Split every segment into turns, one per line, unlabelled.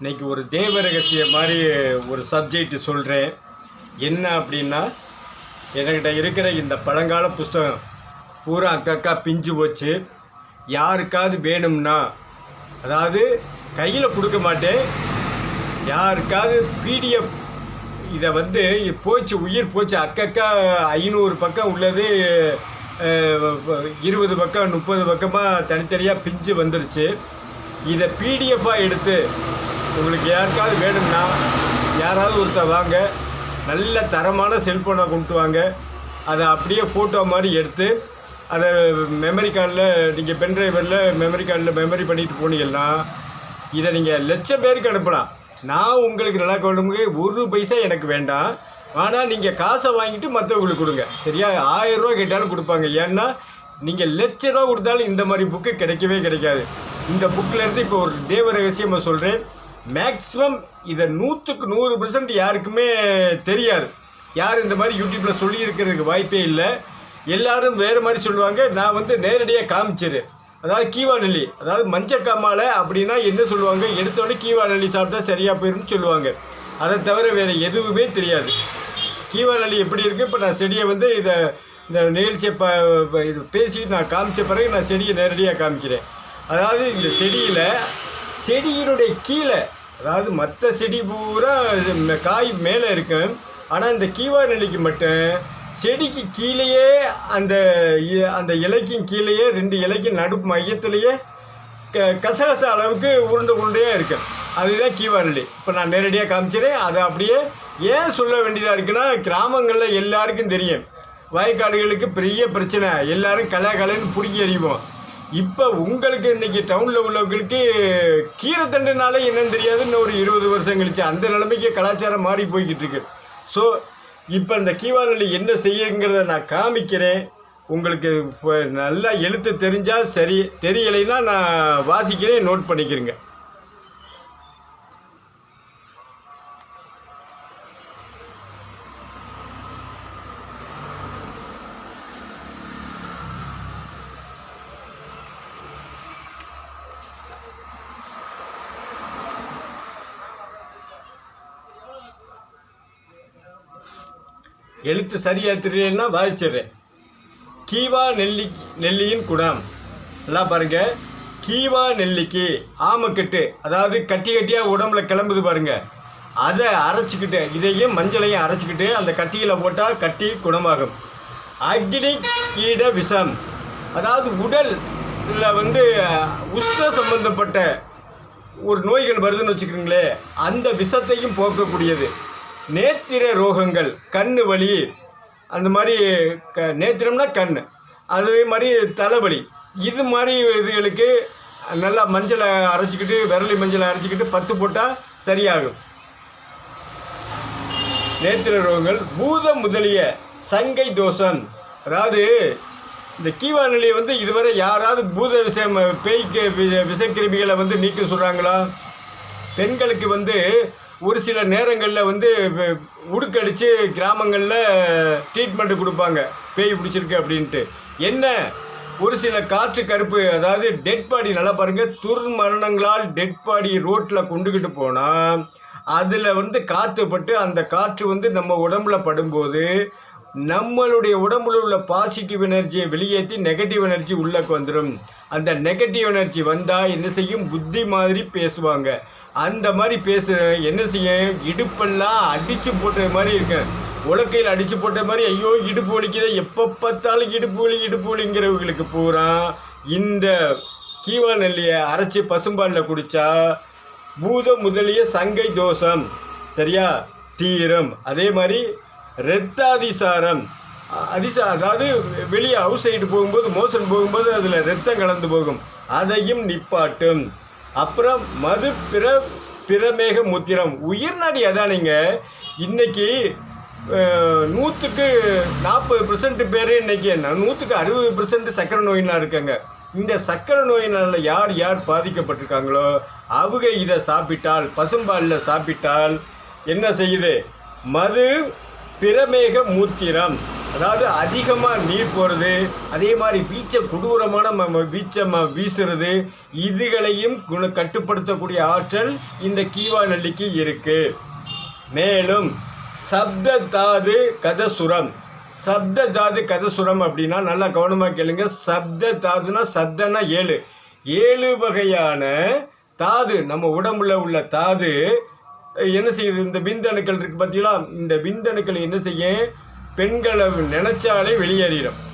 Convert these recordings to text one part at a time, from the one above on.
இன்னைக்கு ஒரு தேவ ரகசிய மாதிரி ஒரு சப்ஜெக்ட் சொல்கிறேன் என்ன அப்படின்னா என்கிட்ட இருக்கிற இந்த பழங்கால புஸ்தகம் பூரா அக்கக்கா பிஞ்சு போச்சு. யாருக்காவது வேணும்னா அதாவது கையில் கொடுக்க மாட்டேன். யாருக்காவது பிடிஎஃப் இதை வந்து போச்சு உயிர் போச்சு அக்கக்கா ஐநூறு பக்கம் உள்ளது இருபது பக்கம் முப்பது பக்கமாக தனித்தனியாக பிஞ்சு வந்துருச்சு. இதை பிடிஎஃபாக எடுத்து உங்களுக்கு யாருக்காவது வேணும்னா யாராவது ஒருத்தர் வாங்க நல்ல தரமான செல்ஃபோனை கொண்டு வாங்க. அதை அப்படியே ஃபோட்டோ மாதிரி எடுத்து அதை மெமரி கார்டில் நீங்கள் பென் டிரைவரில் மெமரி கார்டில் மெமரி பண்ணிட்டு போனீங்கன்னா இதை நீங்கள் லட்சம் பேருக்கு அனுப்பலாம். நான் உங்களுக்கு நல்லா கொள்ளுங்க ஒரு பைசா எனக்கு வேண்டாம். ஆனால் நீங்கள் காசை வாங்கிட்டு மற்றவங்களுக்கு கொடுங்க. சரியா? ஆயிரம் ரூபா கேட்டாலும் கொடுப்பாங்க. ஏன்னா நீங்கள் லட்ச ரூபா கொடுத்தாலும் இந்த மாதிரி புக்கு கிடைக்கவே கிடைக்காது. இந்த புக்கிலேருந்து இப்போ ஒரு தேவ ரகசியமாக சொல்கிறேன் மேக்ஸிமம் இதை நூற்றுக்கு நூறு பர்சன்ட் யாருக்குமே தெரியாது. யார் இந்த மாதிரி யூடியூப்பில் சொல்லியிருக்கிறதுக்கு வாய்ப்பே இல்லை. எல்லோரும் வேறு மாதிரி சொல்லுவாங்க. நான் வந்து நேரடியாக காமிச்சிடுறேன் அதாவது கீவா அதாவது மஞ்சள் காமாலை அப்படின்னா என்ன சொல்லுவாங்க? எடுத்தோடனே கீவா சாப்பிட்டா சரியாக போயிருன்னு சொல்லுவாங்க. அதை தவிர வேறு எதுவுமே தெரியாது. கீவா எப்படி இருக்குது இப்போ நான் செடியை வந்து இதை இந்த நிகழ்ச்சியை ப ப- இது பேசி நான் காமிச்ச பிறகு நான் செடியை நேரடியாக காமிக்கிறேன். அதாவது இந்த செடியில் செடியினுடைய கீழே அதாவது மற்ற செடி பூரா காய் மேலே இருக்கும் ஆனால் இந்த கீவார் நெல்லிக்கு மட்டும் செடிக்கு கீழேயே அந்த இ- அந்த இலைக்கும் கீழேயே ரெண்டு இலைக்கும் நடு மையத்திலேயே க கசகச அளவுக்கு உருண்டை உருண்டையாக இருக்கும் அதுதான் கீவா இப்போ நான் நேரடியாக காமிச்சிறேன். அதை அப்படியே ஏன் சொல்ல வேண்டியதாக இருக்குன்னா கிராமங்களில் எல்லாருக்கும் தெரியும். வயக்காடுகளுக்கு பெரிய பிரச்சனை. எல்லோரும் கலை கலைன்னு பிடிக்க எறிவோம். இப்போ உங்களுக்கு இன்னைக்கு டவுனில் உள்ளவங்களுக்கு கீரைத்தண்டுனாலே என்னன்னு தெரியாது. இன்னும் ஒரு இருபது வருஷம் கழிச்சு அந்த நிலைமைக்கு கலாச்சாரம் மாறி போய்கிட்டு இருக்கு. ஸோ இப்போ இந்த கீவாநிலை என்ன செய்யுங்கிறத நான் காமிக்கிறேன். உங்களுக்கு இப்போ நல்லா எழுத்து தெரிஞ்சால் சரி தெரியலைன்னா நான் வாசிக்கிறேன் நோட் பண்ணிக்கிறேங்க. எழுத்து சரியாக தெரியலன்னா வாசிச்சிடுறேன் கீவா நெல்லி நெல்லியின் குணம். எல்லாம் பாருங்கள் கீவா நெல்லிக்கு ஆமக்கட்டு அதாவது கட்டி கட்டியாக உடம்புல கிளம்புது பாருங்கள் அதை அரைச்சிக்கிட்டு இதையும் மஞ்சளையும் அரைச்சிக்கிட்டு அந்த கட்டியில் போட்டால் கட்டி குணமாகும். அக்னி கீட விஷம். அதாவது உடலில் வந்து உஷ்ண சம்பந்தப்பட்ட ஒரு நோய்கள் வருதுன்னு வச்சுக்கிறீங்களே அந்த விஷத்தையும் போக்கக்கூடியது. நேத்திர ரோகங்கள் கண்ணு வலி அந்த மாதிரி க நேத்திரம்னா கண் அதே மாதிரி தலைவலி. இது மாதிரி இதுகளுக்கு நல்லா மஞ்சளை அரைச்சிக்கிட்டு விரலி மஞ்சளை அரைச்சிக்கிட்டு பத்து போட்டால் சரியாகும். நேத்திர ரோகங்கள் பூதம் முதலிய சங்கை தோஷம். அதாவது இந்த கீவா நிலையை வந்து இதுவரை யாராவது பூத விஷயம் பேய்க்கு வி- விஷக்கிருமிகளை வந்து நீக்க சொல்கிறாங்களா பெண்களுக்கு வந்து ஒரு சில நேரங்களில் வந்து வ- உடுக்கடிச்சு கிராமங்களில் ட்ரீட்மெண்ட்டு கொடுப்பாங்க. பேய் பிடிச்சிருக்கு அப்படின்ட்டு. என்ன? ஒரு சில காற்று கருப்பு அதாவது டெட் பாடி நல்லா பாருங்கள் துர்மரணங்களால் டெட் பாடி ரோட்டில் கொண்டுக்கிட்டு போனால் அதில் வந்து காற்று பட்டு அந்த காற்று வந்து நம்ம உடம்புல படும்போது நம்மளுடைய உடம்புல உள்ள பாசிட்டிவ் எனர்ஜியை வெளியேற்றி நெகட்டிவ் எனர்ஜி உள்ளக்கு வந்துடும் அந்த நெகட்டிவ் எனர்ஜி வந்தால் என்ன செய்யும்? புத்தி மாதிரி பேசுவாங்க. அந்த மாதிரி பேச என்ன செய்யும் இடுப்பெல்லாம் அடித்து போட்ட மாதிரி இருக்கும் உலக்கையில் அடித்து போட்ட மாதிரி ஐயோ இடுப்பு வலிக்குதே. எப்போ பார்த்தாலும் இடுப்பு வலி இடுப்பு வலிங்கிறவங்களுக்கு பூரா இந்த கீவா நெல்லியை அரைச்சி பசும்பாலில் குடித்தா பூத முதலிய சங்கை தோஷம். சரியா? தீரம். அதே மாதிரி இரத்தாதிசாரம். அதிசா அதாவது வெளியே அவுட் சைடு போகும்போது மோசன் போகும்போது அதில் ரத்தம் கலந்து போகும். அதையும் நிப்பாட்டும். அப்புறம் மது பிற பிரமேக முத்திரம். உயிர்நாடி அதானுங்க. இன்னைக்கு நூற்றுக்கு நாற்பது பர்சன்ட் பேர் இன்னைக்கு என்ன நூற்றுக்கு அறுபது பர்சன்ட் சக்கரை நோயினா இருக்காங்க. இந்த சக்கரை நோயினால் யார் யார் பாதிக்கப்பட்டிருக்காங்களோ அவங்க இதை சாப்பிட்டால் பசும்பாலில் சாப்பிட்டால் என்ன செய்யுது? மது பிரமேக மூத்திரம். அதாவது அதிகமாக நீர் போகிறது அதே மாதிரி வீச்சை கொடூரமான வீச்சை ம- வீசுறது இதுகளையும் குண கட்டுப்படுத்தக்கூடிய ஆற்றல் இந்த கீவா நெல்லிக்கு இருக்குது மேலும் சப்த தாது கதசுரம். சப்த தாது கதசுரம் அப்படின்னா நல்லா கவனமாக கேளுங்க. சப்த தாதுனா சப்தனா ஏழு. ஏழு வகையான தாது நம்ம உடம்புல உள்ள தாது என்ன செய்யுது? இந்த விந்தணுக்கள் இருக்குது பார்த்தீங்களா இந்த விந்தணுக்கள் என்ன செய்யும்? பெண்களை நினைச்சாலே வெளியேறிடும்.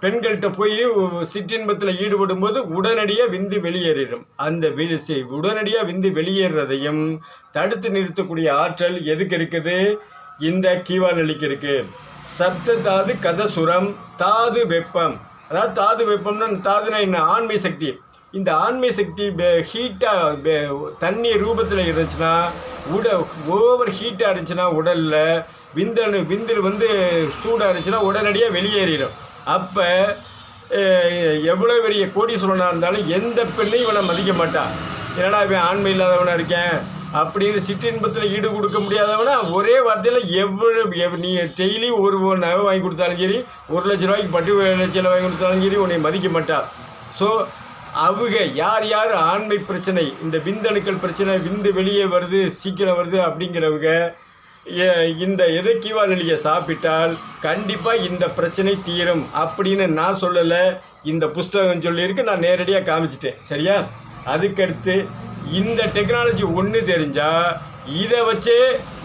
பெண்கள்கிட்ட போய் சிற்றின்பத்தில் ஈடுபடும் போது உடனடியாக விந்து வெளியேறிடும். அந்த வி- உடனடியாக விந்து வெளியேறதையும் தடுத்து நிறுத்தக்கூடிய ஆற்றல் எதுக்கு இருக்குது? இந்த கீவா நெல்லிக்கு இருக்கு. சப்த தாது கதசுரம் தாது வெப்பம். அதாவது தாது வெப்பம்னா தாதுனா என்ன? ஆண்மை சக்தி. இந்த ஆண்மை சக்தி ஹீட்டாக தண்ணி ரூபத்தில் இருந்துச்சுன்னா உட ஓவர் ஹீட்டாக இருந்துச்சுன்னா உடலில் விந்தணு விந்தில் வந்து சூடாக இருந்துச்சுன்னா உடனடியாக வெளியேறிடும். அப்போ எவ்வளோ பெரிய கோடீஸ்வரனாக இருந்தாலும் எந்த பெண்ணையும் இவனை மதிக்க மாட்டான். என்னடா இவன் ஆண்மை இல்லாதவனாக இருக்கேன்? அப்படின்னு சிற்றின்பத்தில் ஈடு கொடுக்க முடியாதவனா ஒரே வார்த்தையில் எவ்வளோ நீ டெய்லி ஒரு நகை வாங்கி கொடுத்தாலும் சரி ஒரு லட்ச ரூபாய்க்கு பட்டு லட்சம் வாங்கி கொடுத்தாலும் சரி உன்னை மதிக்க மாட்டார் ஸோ அவங்க யார் யார் ஆண்மை பிரச்சனை? இந்த விந்தணுக்கள் பிரச்சனை விந்து வெளியே வருது சீக்கிரம் வருது அப்படிங்கிறவங்க இந்த எதைக்கீவா நெல்லியை சாப்பிட்டால் கண்டிப்பாக இந்த பிரச்சனை தீரும் அப்படின்னு நான் சொல்லலை. இந்த புஸ்தகம் சொல்லியிருக்கு நான் நேரடியாக காமிச்சிட்டேன். சரியா? அதுக்கடுத்து இந்த டெக்னாலஜி ஒன்று தெரிஞ்சால் இதை வச்சே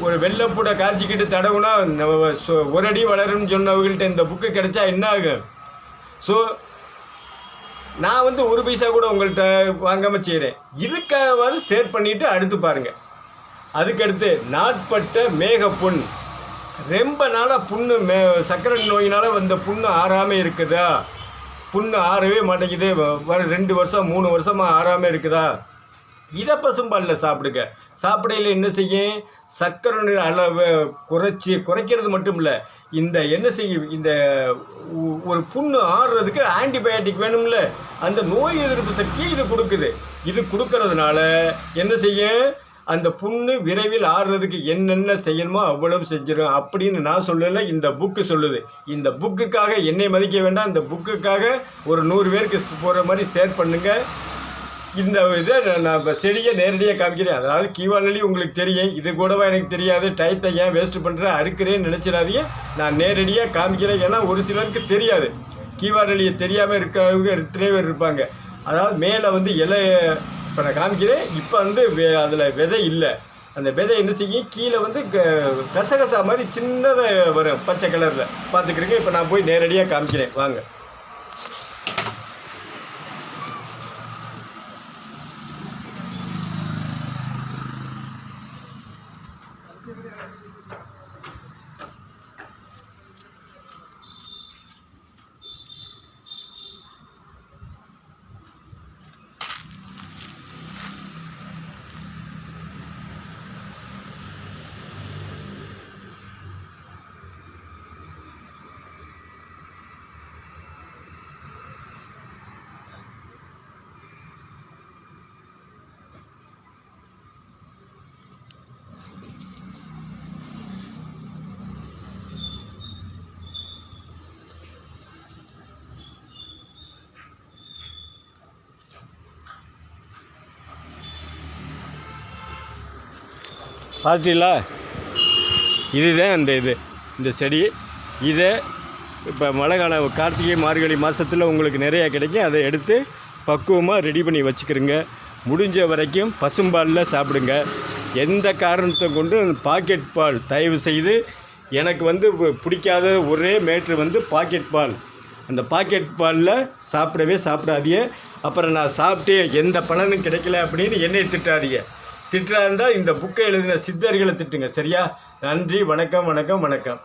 ஒரு வெள்ளைப்பூட காய்ச்சிக்கிட்டு தடவுனா நம்ம ஒரு அடி வளரும்னு சொன்னவங்கள்ட்ட இந்த புக்கு கிடைச்சா என்ன ஆகும்? ஸோ நான் வந்து ஒரு பைசா கூட உங்கள்கிட்ட வாங்காமல் செய்கிறேன் இதுக்காகவாது ஷேர் பண்ணிவிட்டு அடுத்து பாருங்கள் அதுக்கடுத்து நாட்பட்ட மேகப்புண். ரொம்ப நாளாக புண்ணு மே சர்க்கரை நோயினால் வந்த புண்ணு ஆறாமல் இருக்குதா? புண்ணு ஆறவே மாட்டேங்குது. வர ரெண்டு வருஷம் மூணு வருஷமாக ஆறாமல் இருக்குதா? இதை பசும்பாலில் சாப்பிடுங்க. சாப்பிடையில் என்ன செய்யும்? சர்க்கரை அளவை குறைச்சி குறைக்கிறது மட்டும் இல்லை. இந்த என்ன செய்யும்? இந்த ஒரு புண்ணு ஆறுறதுக்கு ஆன்டிபயோட்டிக் வேணும்ல. அந்த நோய் எதிர்ப்பு சக்தியை இது கொடுக்குது. இது கொடுக்கறதுனால என்ன செய்யும்? அந்த புண்ணு விரைவில் ஆறுறதுக்கு என்னென்ன செய்யணுமோ அவ்வளவு செஞ்சிடும் அப்படின்னு நான் சொல்லலை இந்த புக்கு சொல்லுது. இந்த புக்குக்காக என்னை மதிக்க வேண்டாம். இந்த புக்குக்காக ஒரு நூறு பேருக்கு போகிற மாதிரி ஷேர் பண்ணுங்கள் இந்த இதை நான் செடியை நேரடியாக காமிக்கிறேன். அதாவது கீவாலி உங்களுக்கு தெரியும். இது கூடவா எனக்கு தெரியாது. டயத்தை ஏன் வேஸ்ட் பண்ணுறேன் அறுக்கிறேன்னு நினச்சிடாதீங்க. நான் நேரடியாக காமிக்கிறேன். ஏன்னா ஒரு சிலருக்கு தெரியாது. கீவானலியை தெரியாமல் இருக்கிறவங்க எத்தனை பேர் இருப்பாங்க. அதாவது மேலே வந்து இலை இப்போ நான் காமிக்கிறேன். இப்போ வந்து அதில் விதை இல்லை. அந்த விதை என்ன செய்யும்? கீழே வந்து க- கசகசா மாதிரி சின்னதாக வரும். பச்சை கலரில் பார்த்துக்கிறீங்க? இப்போ நான் போய் நேரடியாக காமிக்கிறேன். வாங்க. பார்த்தீங்களா இதுதான் அந்த இது இந்த செடி. இதை இப்போ மழை காலம் கார்த்திகை மார்கழி மாதத்தில் உங்களுக்கு நிறையா கிடைக்கும். அதை எடுத்து பக்குவமாக ரெடி பண்ணி வச்சுக்கிறோங்க. முடிஞ்ச வரைக்கும் பசும்பாலில் சாப்பிடுங்க. எந்த காரணத்தை கொண்டு பாக்கெட் பால் தயவு செய்து எனக்கு வந்து பிடிக்காத ஒரே மேட்ரு வந்து பாக்கெட் பால். அந்த பாக்கெட் பாலில் சாப்பிடவே சாப்பிடாதீங்க. அப்புறம் நான் சாப்பிட்டே எந்த பலனும் கிடைக்கல அப்படின்னு என்னை திட்டாதீங்க. திட்டுறா இருந்தால் இந்த புக்கை எழுதின சித்தர்களை திட்டுங்க சரியா? நன்றி வணக்கம் வணக்கம் வணக்கம்.